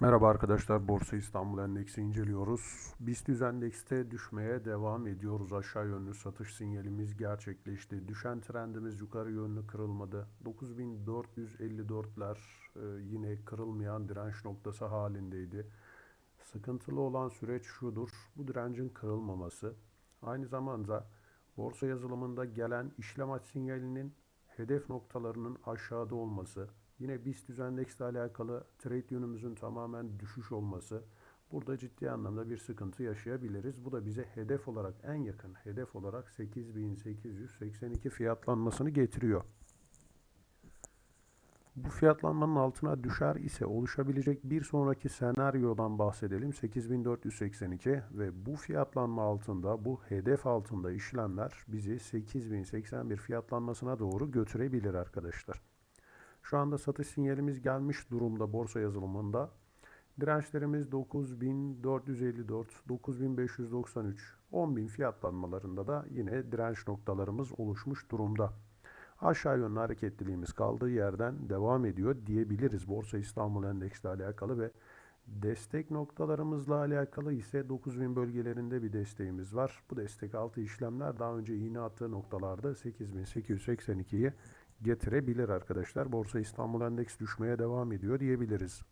Merhaba arkadaşlar, Borsa İstanbul Endeksi inceliyoruz. BIST Endeks'te düşmeye devam ediyoruz. Aşağı yönlü satış sinyalimiz gerçekleşti. Düşen trendimiz yukarı yönlü kırılmadı. 9454'ler e, yine kırılmayan direnç noktası halindeydi. Sıkıntılı olan süreç şudur. Bu direncin kırılmaması. Aynı zamanda borsa yazılımında gelen işlem sinyalinin hedef noktalarının aşağıda olması, yine BIST Endeks'le alakalı trade yönümüzün tamamen düşüş olması, burada ciddi anlamda bir sıkıntı yaşayabiliriz. Bu da bize hedef olarak en yakın hedef olarak 8882 fiyatlanmasını getiriyor. Bu fiyatlanmanın altına düşer ise oluşabilecek bir sonraki senaryodan bahsedelim. 8482 ve bu fiyatlanma altında, bu hedef altında işlemler bizi 8081 fiyatlanmasına doğru götürebilir arkadaşlar. Şu anda satış sinyalimiz gelmiş durumda borsa yazılımında. Dirençlerimiz 9454, 9593, 10000 fiyatlanmalarında da yine direnç noktalarımız oluşmuş durumda. Aşağı yönlü hareketliliğimiz kaldığı yerden devam ediyor diyebiliriz Borsa İstanbul Endeksi ile alakalı ve destek noktalarımızla alakalı ise 9000 bölgelerinde bir desteğimiz var. Bu destek altı işlemler daha önce iğne attığı noktalarda 8882'yi getirebilir arkadaşlar. Borsa İstanbul Endeks düşmeye devam ediyor diyebiliriz.